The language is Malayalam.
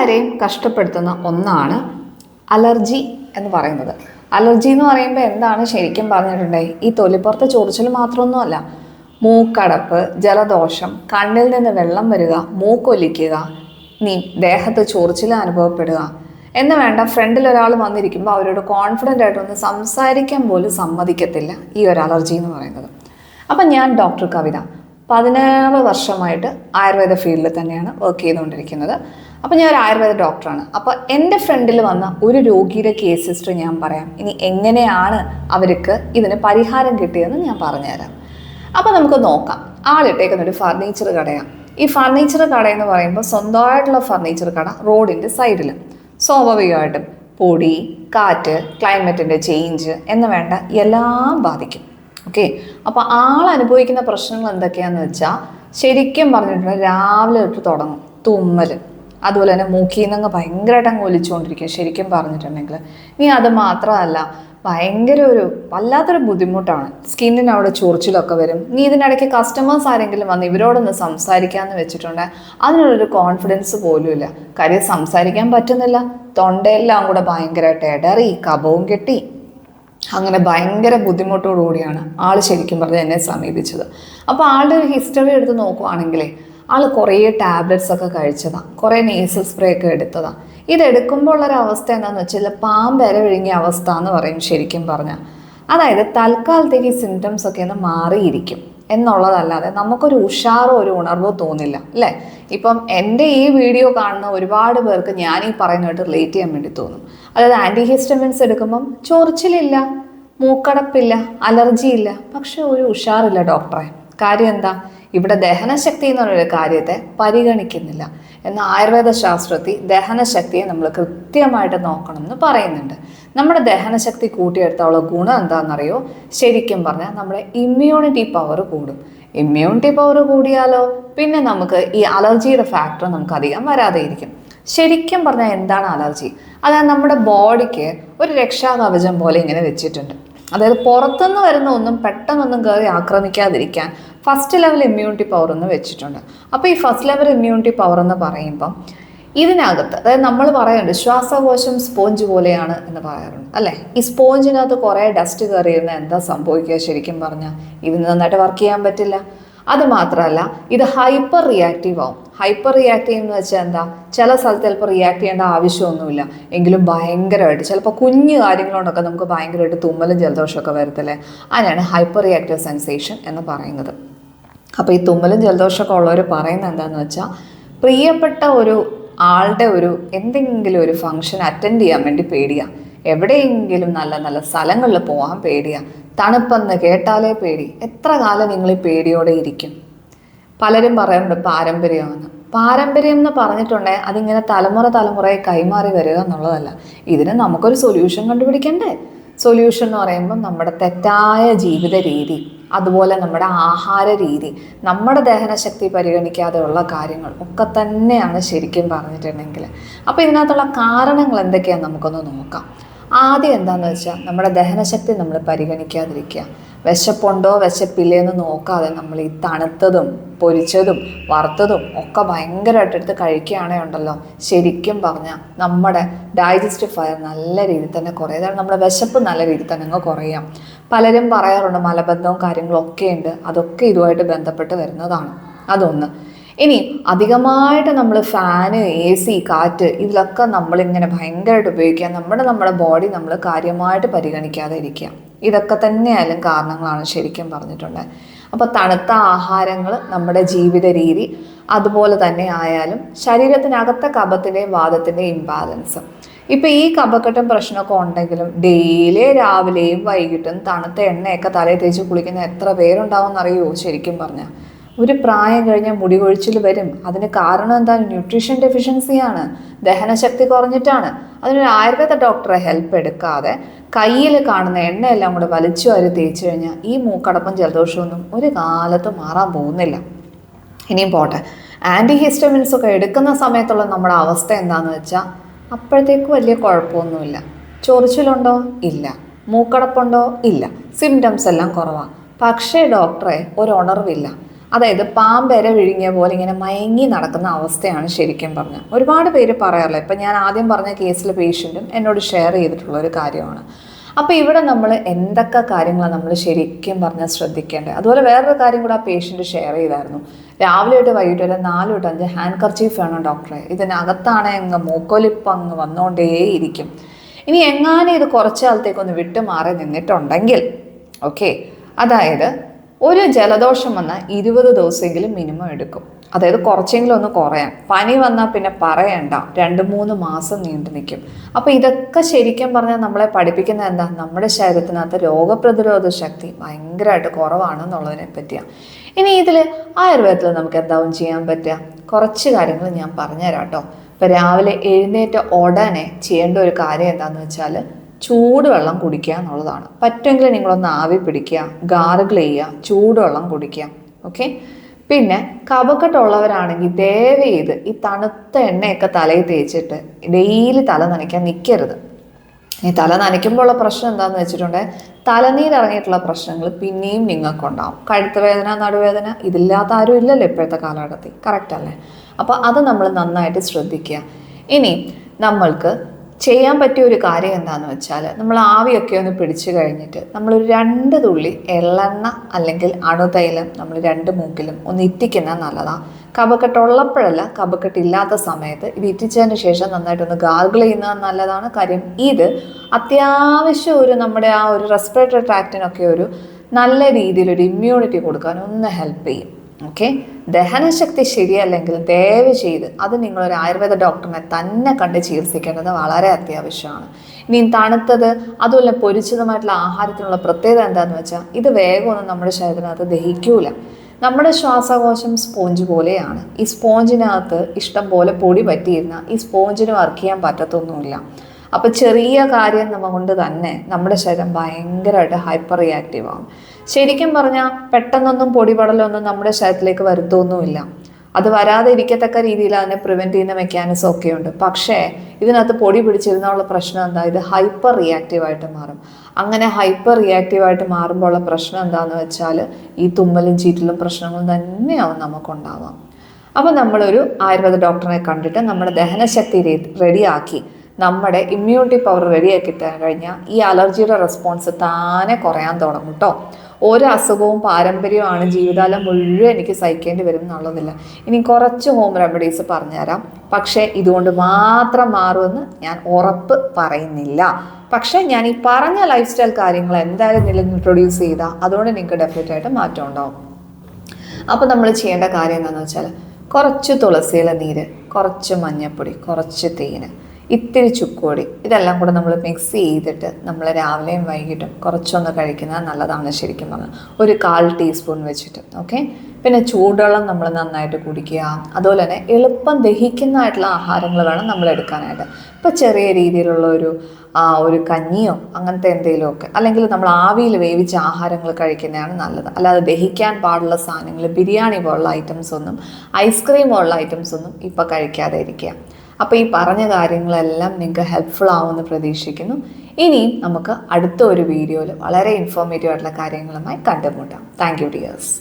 എല്ലാവരെയും കഷ്ടപ്പെടുത്തുന്ന ഒന്നാണ് അലർജി എന്ന് പറയുന്നത്. അലർജി എന്ന് പറയുമ്പോൾ എന്താണ് ശരിക്കും പറഞ്ഞിട്ടുണ്ടെങ്കിൽ ഈ തൊലിപ്പുറത്തെ ചൊറിച്ചിൽ മാത്രമൊന്നുമല്ല. മൂക്കടപ്പ് ജലദോഷം കണ്ണിൽ നിന്ന് വെള്ളം വരിക മൂക്കൊലിക്കുക നീ ദേഹത്ത് ചൊറിച്ചിൽ അനുഭവപ്പെടുക എന്ന് വേണ്ട ഫ്രണ്ടിൽ ഒരാൾ വന്നിരിക്കുമ്പോൾ അവരോട് കോൺഫിഡന്റ് ആയിട്ടൊന്ന് സംസാരിക്കാൻ പോലും സമ്മതിക്കത്തില്ല ഈ ഒരു അലർജി എന്ന് പറയുന്നത്. അപ്പം ഞാൻ ഡോക്ടർ കവിത പതിനേഴ് വർഷമായിട്ട് ആയുർവേദ ഫീൽഡിൽ തന്നെയാണ് വർക്ക് ചെയ്തുകൊണ്ടിരിക്കുന്നത്. അപ്പോൾ ഞാൻ ഒരു ആയുർവേദ ഡോക്ടറാണ്. അപ്പോൾ എന്റെ ഫ്രണ്ടിൽ വന്ന ഒരു രോഗിയുടെ കേസ് ഹിസ്റ്ററി ഞാൻ പറയാം. ഇനി എങ്ങനെയാണ് അവർക്ക് ഇതിന് പരിഹാരം കിട്ടിയതെന്ന് ഞാൻ പറഞ്ഞുതരാം. അപ്പോൾ നമുക്ക് നോക്കാം. ആളിട്ടേക്കുന്ന ഒരു ഫർണിച്ചർ കടയാണ്. ഈ ഫർണിച്ചർ കട എന്ന് പറയുമ്പോൾ സ്വന്തമായിട്ടുള്ള ഫർണിച്ചർ കട റോഡിന്റെ സൈഡിൽ സ്വാഭാവികമായിട്ടും പൊടി കാറ്റ് ക്ലൈമറ്റിന്റെ ചേഞ്ച് എന്ന് വേണ്ട എല്ലാം ബാധിക്കും. ഓക്കെ അപ്പോൾ ആൾ അനുഭവിക്കുന്ന പ്രശ്നങ്ങൾ എന്തൊക്കെയാണെന്ന് വെച്ചാൽ ശരിക്കും പറഞ്ഞിട്ടുണ്ടെങ്കിൽ രാവിലെ തൊട്ട് തുടങ്ങും. തുമ്മൽ അതുപോലെ തന്നെ മൂക്കിൽ നിന്നങ്ങ് ഭയങ്കരമായിട്ട് അങ്ങ് ഒലിച്ചുകൊണ്ടിരിക്കുക ശരിക്കും പറഞ്ഞിട്ടുണ്ടെങ്കിൽ ഇനി അത് മാത്രമല്ല ഭയങ്കര ഒരു വല്ലാത്തൊരു ബുദ്ധിമുട്ടാണ്. സ്കിന്നിന് അവിടെ ചൊറിച്ചിലൊക്കെ വരും. നീ ഇതിനിടയ്ക്ക് കസ്റ്റമേഴ്സ് ആരെങ്കിലും വന്ന് ഇവരോടൊന്ന് സംസാരിക്കാമെന്ന് വെച്ചിട്ടുണ്ട് അതിനുള്ളൊരു കോൺഫിഡൻസ് പോലും ഇല്ല. കാര്യം സംസാരിക്കാൻ പറ്റുന്നില്ല. തൊണ്ടയെല്ലാം കൂടെ ഭയങ്കരമായിട്ട് ഇടറി കപവും കെട്ടി. അങ്ങനെ ഭയങ്കര ബുദ്ധിമുട്ടോടുകൂടിയാണ് ആൾ ശരിക്കും പറഞ്ഞ് എന്നെ സമീപിച്ചത്. അപ്പോൾ ആളുടെ ഒരു ഹിസ്റ്ററി എടുത്ത് നോക്കുവാണെങ്കിലേ ആൾ കുറേ ടാബ്ലറ്റ്സ് ഒക്കെ കഴിച്ചതാണ് കുറേ നേസൽ സ്പ്രേ ഒക്കെ എടുത്തതാണ് ഇതെടുക്കുമ്പോൾ ഉള്ളൊരു അവസ്ഥ എന്താണെന്ന് വെച്ചാൽ പാമ്പര വിഴുങ്ങിയ അവസ്ഥ എന്ന് പറയും ശരിക്കും പറഞ്ഞാൽ അതായത് തൽക്കാലത്തേക്ക് ഈ സിംറ്റംസ് ഒക്കെ ഒന്ന് മാറിയിരിക്കും എന്നുള്ളതല്ലാതെ നമുക്കൊരു ഉഷാറോ ഒരു ഉണർവോ തോന്നില്ല അല്ലേ? ഇപ്പം എന്റെ ഈ വീഡിയോ കാണുന്ന ഒരുപാട് പേർക്ക് ഞാൻ ഈ പറയുന്നതായിട്ട് റിലേറ്റ് ചെയ്യാൻ വേണ്ടി തോന്നും. അതായത് ആന്റി ഹിസ്റ്റമിൻസ് എടുക്കുമ്പം ചൊറിച്ചിലില്ല മൂക്കടപ്പില്ല അലർജി ഇല്ല പക്ഷെ ഒരു ഉഷാറില്ല ഡോക്ടറെ. കാര്യം എന്താ? ഇവിടെ ദഹനശക്തി എന്നുള്ളൊരു കാര്യത്തെ പരിഗണിക്കുന്നില്ല. എന്നാൽ ആയുർവേദ ശാസ്ത്രത്തിൽ ദഹനശക്തിയെ നമ്മൾ കൃത്യമായിട്ട് നോക്കണം എന്ന് പറയുന്നുണ്ട്. നമ്മുടെ ദഹനശക്തി കൂട്ടിയെടുത്തുള്ള ഗുണം എന്താണെന്നറിയോ? ശരിക്കും പറഞ്ഞാൽ നമ്മുടെ ഇമ്മ്യൂണിറ്റി പവർ കൂടും. ഇമ്മ്യൂണിറ്റി പവർ കൂടിയാലോ? പിന്നെ നമുക്ക് ഈ അലർജിയുടെ ഫാക്ടർ നമുക്ക് അധികം വരാതെ ഇരിക്കും ശരിക്കും പറഞ്ഞാൽ എന്താണ് അലർജി അതായത് നമ്മുടെ ബോഡിക്ക് ഒരു രക്ഷാകവചം പോലെ ഇങ്ങനെ വെച്ചിട്ടുണ്ട്. അതായത് പുറത്തുനിന്ന് വരുന്ന ഒന്നും പെട്ടെന്നൊന്നും കയറി ആക്രമിക്കാതിരിക്കാൻ ഫസ്റ്റ് ലെവൽ ഇമ്മ്യൂണിറ്റി പവർ എന്ന് വെച്ചിട്ടുണ്ട്. അപ്പോൾ ഈ ഫസ്റ്റ് ലെവൽ ഇമ്മ്യൂണിറ്റി പവർ എന്ന് പറയുമ്പം ഇതിനകത്ത് അതായത് നമ്മൾ പറയുന്നുണ്ട് ശ്വാസകോശം സ്പോഞ്ച് പോലെയാണ് എന്ന് പറയാറുണ്ട് അല്ലേ? ഈ സ്പോഞ്ചിനകത്ത് കുറേ ഡസ്റ്റ് കയറിയിരുന്ന എന്താ സംഭവിക്കുക ശരിക്കും പറഞ്ഞാൽ? ഇതിന് നന്നായിട്ട് വർക്ക് ചെയ്യാൻ പറ്റില്ല. അത് മാത്രമല്ല ഇത് ഹൈപ്പർ റിയാക്റ്റീവ് ആവും. ഹൈപ്പർ റിയാക്റ്റീവ് എന്ന് വെച്ചാൽ എന്താ? ചില സ്ഥലത്ത് ചിലപ്പോൾ റിയാക്ട് ചെയ്യേണ്ട ആവശ്യമൊന്നുമില്ല. എങ്കിലും ഭയങ്കരമായിട്ട് ചിലപ്പോൾ കുഞ്ഞു കാര്യങ്ങളോടൊക്കെ നമുക്ക് ഭയങ്കരമായിട്ട് തുമ്മലും ജലദോഷമൊക്കെ വരത്തില്ലേ? അതിനാണ് ഹൈപ്പർ റിയാക്റ്റീവ് സെൻസേഷൻ എന്ന് പറയുന്നത്. അപ്പോൾ ഈ തുമ്മലും ജലദോഷമൊക്കെ ഉള്ളവർ പറയുന്നത് എന്താണെന്ന് വെച്ചാൽ പ്രിയപ്പെട്ട ഒരു ആളുടെ ഒരു എന്തെങ്കിലും ഒരു ഫംഗ്ഷൻ അറ്റൻഡ് ചെയ്യാൻ വേണ്ടി പേടിയാ. എവിടെയെങ്കിലും നല്ല നല്ല സ്ഥലങ്ങളിൽ പോകാൻ പേടിയാ. തണുപ്പെന്ന് കേട്ടാലേ പേടി. എത്ര കാലം നിങ്ങൾ ഈ പേടിയോടെ ഇരിക്കും? പലരും പറയുന്നുണ്ട് പാരമ്പര്യമാണ് പാരമ്പര്യം എന്ന് പറഞ്ഞിട്ടുണ്ടെങ്കിൽ അതിങ്ങനെ തലമുറ തലമുറയെ കൈമാറി വരിക എന്നുള്ളതല്ല. ഇതിന് നമുക്കൊരു സൊല്യൂഷൻ കണ്ടുപിടിക്കണ്ടേ? സൊല്യൂഷൻ എന്ന് പറയുമ്പോൾ നമ്മുടെ തെറ്റായ ജീവിത രീതി. അതുപോലെ നമ്മുടെ ആഹാര രീതി നമ്മുടെ ദഹനശക്തി പരിഗണിക്കാതെയുള്ള കാര്യങ്ങൾ ഒക്കെ തന്നെയാണ് ശരിക്കും പറഞ്ഞിട്ടുണ്ടെങ്കിൽ. അപ്പോൾ ഇതിനകത്തുള്ള കാരണങ്ങൾ എന്തൊക്കെയാണെന്ന് നമുക്കൊന്ന് നോക്കാം. ആദ്യം എന്താണെന്ന് വെച്ചാൽ നമ്മുടെ ദഹനശക്തി നമ്മൾ പരിഗണിക്കാതിരിക്കുക. വിശപ്പുണ്ടോ വിശപ്പില്ലേ എന്ന് നോക്കാതെ നമ്മൾ ഈ തണുത്തതും പൊരിച്ചതും വറുത്തതും ഒക്കെ ഭയങ്കരമായിട്ട് എടുത്ത് കഴിക്കുകയാണെങ്കിൽ ഉണ്ടല്ലോ. ശരിക്കും പറഞ്ഞാൽ നമ്മുടെ ഡൈജസ്റ്റീവ് ഫയർ നല്ല രീതിയിൽ തന്നെ കുറയും. അതായത് നമ്മുടെ വിശപ്പ് നല്ല രീതിയിൽ തന്നെ അങ്ങ് കുറയാം. പലരും പറയാറുണ്ട് മലബന്ധവും കാര്യങ്ങളും ഒക്കെ ഉണ്ട്. അതൊക്കെ ഇതുമായിട്ട് ബന്ധപ്പെട്ട് വരുന്നതാണ്. അതൊന്ന്. ഇനി അധികമായിട്ട് നമ്മൾ ഫാന് എ സി കാറ്റ് ഇതിലൊക്കെ നമ്മളിങ്ങനെ ഭയങ്കരമായിട്ട് ഉപയോഗിക്കുക. നമ്മുടെ നമ്മുടെ ബോഡി നമ്മൾ കാര്യമായിട്ട് പരിഗണിക്കാതെ ഇരിക്കുക. ഇതൊക്കെ തന്നെയായാലും കാരണങ്ങളാണ് ശരിക്കും പറഞ്ഞിട്ടുണ്ട്. അപ്പോൾ തണുത്ത ആഹാരങ്ങൾ നമ്മുടെ ജീവിത രീതി അതുപോലെ തന്നെ ആയാലും ശരീരത്തിനകത്തെ കഫത്തിന്റെയും വാദത്തിന്റെയും ഇംബാലൻസ് ഇപ്പം ഈ കഫക്കെട്ടും പ്രശ്നമൊക്കെ ഉണ്ടെങ്കിലും ഡെയിലി രാവിലെയും വൈകിട്ടും തണുത്ത എണ്ണയൊക്കെ തലയിൽ തേച്ച് കുളിക്കുന്ന എത്ര പേരുണ്ടാവും എന്നറിയോ ശരിക്കും പറഞ്ഞാൽ ഒരു പ്രായം കഴിഞ്ഞാൽ മുടി കൊഴിച്ചിൽ വരും. അതിന് കാരണം എന്താണ് ന്യൂട്രീഷൻ ഡെഫിഷ്യൻസിയാണ് ദഹനശക്തി കുറഞ്ഞിട്ടാണ്. അതിനൊരു ആയുർവേദ ഡോക്ടറെ ഹെൽപ്പ് എടുക്കാതെ കയ്യിൽ കാണുന്ന എണ്ണയെല്ലാം കൂടെ വലിച്ചു വാരി തേച്ച് കഴിഞ്ഞാൽ ഈ മൂക്കടപ്പും ജലദോഷമൊന്നും ഒരു കാലത്ത് മാറാൻ പോകുന്നില്ല. ഇനിയും പോട്ടെ. ആന്റി ഹിസ്റ്റമിൻസ് ഒക്കെ എടുക്കുന്ന സമയത്തുള്ള നമ്മുടെ അവസ്ഥ എന്താണെന്ന് വെച്ചാൽ അപ്പോഴത്തേക്ക് വലിയ കുഴപ്പമൊന്നുമില്ല. ചൊറിച്ചിലുണ്ടോ? ഇല്ല. മൂക്കടപ്പുണ്ടോ? ഇല്ല. സിംറ്റംസ് എല്ലാം കുറവാണ് പക്ഷേ ഡോക്ടറെ ഒരു ഉണർവില്ല. അതായത് പാമ്പര വിഴുങ്ങിയ പോലെ ഇങ്ങനെ മയങ്ങി നടക്കുന്ന അവസ്ഥയാണ് ശരിക്കും പറഞ്ഞാൽ ഒരുപാട് പേര് പറയാറില്ല. ഇപ്പം ഞാൻ ആദ്യം പറഞ്ഞ കേസിലെ പേഷ്യന്റും എന്നോട് ഷെയർ ചെയ്തിട്ടുള്ള ഒരു കാര്യമാണ്. അപ്പോൾ ഇവിടെ നമ്മൾ എന്തൊക്കെ കാര്യങ്ങളാണ് നമ്മൾ ശരിക്കും പറഞ്ഞാൽ ശ്രദ്ധിക്കേണ്ടത്? അതുപോലെ വേറൊരു കാര്യം കൂടെ ആ പേഷ്യന്റ് ഷെയർ ചെയ്തായിരുന്നു. രാവിലെ തൊട്ട് വൈകിട്ട് വരെ നാല് തൊട്ട് അഞ്ച് ഹാൻഡ് കർച്ചീഫ് വേണം ഡോക്ടറെ ഇതിനകത്താണ് അങ്ങ് മൂക്കൊലിപ്പ് അങ്ങ് വന്നുകൊണ്ടേയിരിക്കും. ഇനി എങ്ങാനും ഇത് കുറച്ച് കാലത്തേക്കൊന്ന് വിട്ടുമാറി നിന്നിട്ടുണ്ടെങ്കിൽ ഓക്കെ അതായത് ഒരു ജലദോഷം വന്നാൽ ഇരുപത് ദിവസമെങ്കിലും മിനിമം എടുക്കും. അതായത് കുറച്ചെങ്കിലും ഒന്ന് കുറയാം. പനി വന്നാൽ പിന്നെ പറയണ്ട. രണ്ട് മൂന്ന് മാസം നീണ്ടു നിൽക്കും. അപ്പോൾ ഇതൊക്കെ ശരിക്കും പറഞ്ഞാൽ നമ്മളെ പഠിപ്പിക്കുന്നത് എന്താ? നമ്മുടെ ശരീരത്തിനകത്ത് രോഗപ്രതിരോധ ശക്തി ഭയങ്കരമായിട്ട് കുറവാണെന്നുള്ളതിനെ പറ്റിയാണ് ഇനി ഇതിൽ ആയുർവേദത്തിൽ നമുക്ക് എന്താവും ചെയ്യാൻ പറ്റുക? കുറച്ച് കാര്യങ്ങൾ ഞാൻ പറഞ്ഞുതരാം കേട്ടോ. ഇപ്പോൾ രാവിലെ എഴുന്നേറ്റ ഉടനെ ചെയ്യേണ്ട ഒരു കാര്യം എന്താണെന്ന് വെച്ചാൽ ചൂടുവെള്ളം കുടിക്കുക എന്നുള്ളതാണ്. പറ്റുമെങ്കിൽ നിങ്ങളൊന്ന് ആവി പിടിക്കുക ഗാർഗിൾ ചെയ്യുക ചൂടുവെള്ളം കുടിക്കുക. ഓക്കെ പിന്നെ കപക്കെട്ടുള്ളവരാണെങ്കിൽ ദയവ് ചെയ്ത് ഈ തണുത്ത എണ്ണയൊക്കെ തലയിൽ തേച്ചിട്ട് ഡെയിലി തല നനയ്ക്കാൻ നിൽക്കരുത്. ഈ തല നനയ്ക്കുമ്പോഴുള്ള പ്രശ്നം എന്താണെന്ന് വെച്ചിട്ടുണ്ടെങ്കിൽ തലനീരിറങ്ങിയിട്ടുള്ള പ്രശ്നങ്ങൾ പിന്നെയും നിങ്ങൾക്കുണ്ടാവും. കഴുത്ത് വേദന നടുവേദന ഇതില്ലാത്ത ആരും ഇല്ലല്ലോ ഇപ്പോഴത്തെ കാലഘട്ടത്തിൽ. കറക്റ്റ് അല്ലേ? അപ്പോൾ അത് നമ്മൾ നന്നായിട്ട് ശ്രദ്ധിക്കുക. ഇനി നമ്മൾക്ക് ചെയ്യാൻ പറ്റിയ ഒരു കാര്യം എന്താണെന്ന് വെച്ചാൽ നമ്മൾ ആവിയൊക്കെ ഒന്ന് പിടിച്ചു കഴിഞ്ഞിട്ട് നമ്മളൊരു രണ്ട് തുള്ളി എള്ളെണ്ണ അല്ലെങ്കിൽ അണുതൈലം നമ്മൾ രണ്ട് മൂക്കിലും ഒന്ന് ഇറ്റിക്കുന്നത് നല്ലതാണ് കപക്കെട്ട് ഉള്ളപ്പോഴല്ല കപക്കെട്ട് ഇല്ലാത്ത സമയത്ത് ഇത് ഇറ്റിച്ചതിന് ശേഷം നന്നായിട്ടൊന്ന് ഗാർഗിൾ ചെയ്യുന്നത് നല്ലതാണ്. കാര്യം ഇത് അത്യാവശ്യം ഒരു നമ്മുടെ ആ ഒരു റെസ്പിറേറ്ററി ട്രാക്റ്റിനൊക്കെ ഒരു നല്ല രീതിയിൽ ഒരു ഇമ്മ്യൂണിറ്റി കൊടുക്കാൻ ഒന്ന് ഹെൽപ്പ് ചെയ്യും. ഓക്കെ ദഹനശക്തി ശരിയല്ലെങ്കിൽ ദയവ് ചെയ്ത് അത് നിങ്ങളൊരു ആയുർവേദ ഡോക്ടറിനെ തന്നെ കണ്ട് ചികിത്സിക്കേണ്ടത് വളരെ അത്യാവശ്യമാണ്. ഇനി തണുത്തത് അതുപോലെ പൊരിച്ചതുമായിട്ടുള്ള ആഹാരത്തിനുള്ള പ്രത്യേകത എന്താണെന്ന് വെച്ചാൽ ഇത് വേഗമൊന്നും നമ്മുടെ ശരീരത്തിനകത്ത് ദഹിക്കൂല. നമ്മുടെ ശ്വാസകോശം സ്പോഞ്ച് പോലെയാണ്. ഈ സ്പോഞ്ചിനകത്ത് ഇഷ്ടം പോലെ പൊടി പറ്റിയിരുന്ന ഈ സ്പോഞ്ചിന് വർക്ക് ചെയ്യാൻ പറ്റത്തൊന്നുമില്ല. അപ്പോൾ ചെറിയ കാര്യം നമ്മൾ കൊണ്ട് തന്നെ നമ്മുടെ ശരീരം ഭയങ്കരമായിട്ട് ഹൈപ്പർ റിയാക്റ്റീവ് ആവും. ശരിക്കും പറഞ്ഞാൽ പെട്ടെന്നൊന്നും പൊടിപടലൊന്നും നമ്മുടെ ശരീരത്തിലേക്ക് വരുത്തൊന്നുമില്ല. അത് വരാതെ ഇരിക്കത്തക്ക രീതിയിൽ അതിനെ പ്രിവെന്റ് ചെയ്യുന്ന മെക്കാനിസം ഒക്കെ ഉണ്ട് പക്ഷേ ഇതിനകത്ത് പൊടി പിടിച്ചിരുന്നുള്ള പ്രശ്നം എന്താ? ഇത് ഹൈപ്പർ റിയാക്റ്റീവായിട്ട് മാറും. അങ്ങനെ ഹൈപ്പർ റിയാക്റ്റീവായിട്ട് മാറുമ്പോഴുള്ള പ്രശ്നം എന്താണെന്ന് വെച്ചാൽ ഈ തുമ്മലും ചീറ്റലും പ്രശ്നങ്ങളും തന്നെയാവും നമുക്കുണ്ടാവാം. അപ്പോൾ നമ്മളൊരു ആയുർവേദ ഡോക്ടറിനെ കണ്ടിട്ട് നമ്മുടെ ദഹനശക്തി റെഡിയാക്കി നമ്മുടെ ഇമ്മ്യൂണിറ്റി പവർ റെഡിയാക്കി കഴിഞ്ഞാൽ ഈ അലർജിയുടെ റെസ്പോൺസ് താനെ കുറയാൻ തുടങ്ങും കേട്ടോ ഓരോ അസുഖവും പാരമ്പര്യമാണ് ജീവിതകാലം മുഴുവൻ എനിക്ക് സഹിക്കേണ്ടി വരും എന്നുള്ളതില്ല. ഇനി കുറച്ച് ഹോം റെമഡീസ് പറഞ്ഞുതരാം. പക്ഷേ ഇതുകൊണ്ട് മാത്രം മാറുമെന്ന് ഞാൻ ഉറപ്പ് പറയുന്നില്ല. പക്ഷേ ഞാൻ ഈ പറഞ്ഞ ലൈഫ് സ്റ്റൈൽ കാര്യങ്ങൾ എന്തായാലും നില ഇൻട്രൊഡ്യൂസ് ചെയ്താൽ അതുകൊണ്ട് നിങ്ങൾക്ക് ഡെഫിനറ്റ് ആയിട്ട് മാറ്റം ഉണ്ടാവും. അപ്പോൾ നമ്മൾ ചെയ്യേണ്ട കാര്യം എന്താണെന്ന് വെച്ചാൽ കുറച്ച് തുളസിയില നീര് കുറച്ച് മഞ്ഞൾപ്പൊടി കുറച്ച് തേന്. ഇത്തിരി ചുക്കോടി. ഇതെല്ലാം കൂടെ നമ്മൾ മിക്സ് ചെയ്തിട്ട് നമ്മൾ രാവിലെയും വൈകിട്ടും കുറച്ചൊന്ന് കഴിക്കുന്നത് നല്ലതാണ് ശരിക്കും പറഞ്ഞാൽ ഒരു കാൽ ടീസ്പൂൺ വെച്ചിട്ട് ഓക്കെ പിന്നെ ചൂടുവെള്ളം നമ്മൾ നന്നായിട്ട് കുടിക്കുക. അതുപോലെ തന്നെ എളുപ്പം ദഹിക്കുന്നതായിട്ടുള്ള ആഹാരങ്ങൾ വേണം നമ്മൾ എടുക്കാനായിട്ട്. ഇപ്പോൾ ചെറിയ രീതിയിലുള്ള ഒരു ആ ഒരു കഞ്ഞിയോ അങ്ങനത്തെ എന്തെങ്കിലുമൊക്കെ അല്ലെങ്കിൽ നമ്മൾ ആവിയിൽ വേവിച്ച ആഹാരങ്ങൾ കഴിക്കുന്നതാണ് നല്ലത്. അല്ലാതെ ദഹിക്കാൻ പാടുള്ള സാധനങ്ങൾ ബിരിയാണി പോലുള്ള ഐറ്റംസ് ഒന്നും ഐസ്ക്രീം പോലുള്ള ഐറ്റംസ് ഒന്നും ഇപ്പോൾ കഴിക്കാതെ ഇരിക്കുക. അപ്പോൾ ഈ പറഞ്ഞ കാര്യങ്ങളെല്ലാം നിങ്ങൾക്ക് ഹെൽപ്ഫുൾ ആവുമെന്ന് പ്രതീക്ഷിക്കുന്നു. ഇനിയും നമുക്ക് അടുത്ത ഒരു വീഡിയോയിൽ വളരെ ഇൻഫോർമേറ്റീവ് ആയിട്ടുള്ള കാര്യങ്ങളുമായി കണ്ടുമുട്ടാം. Thank you dears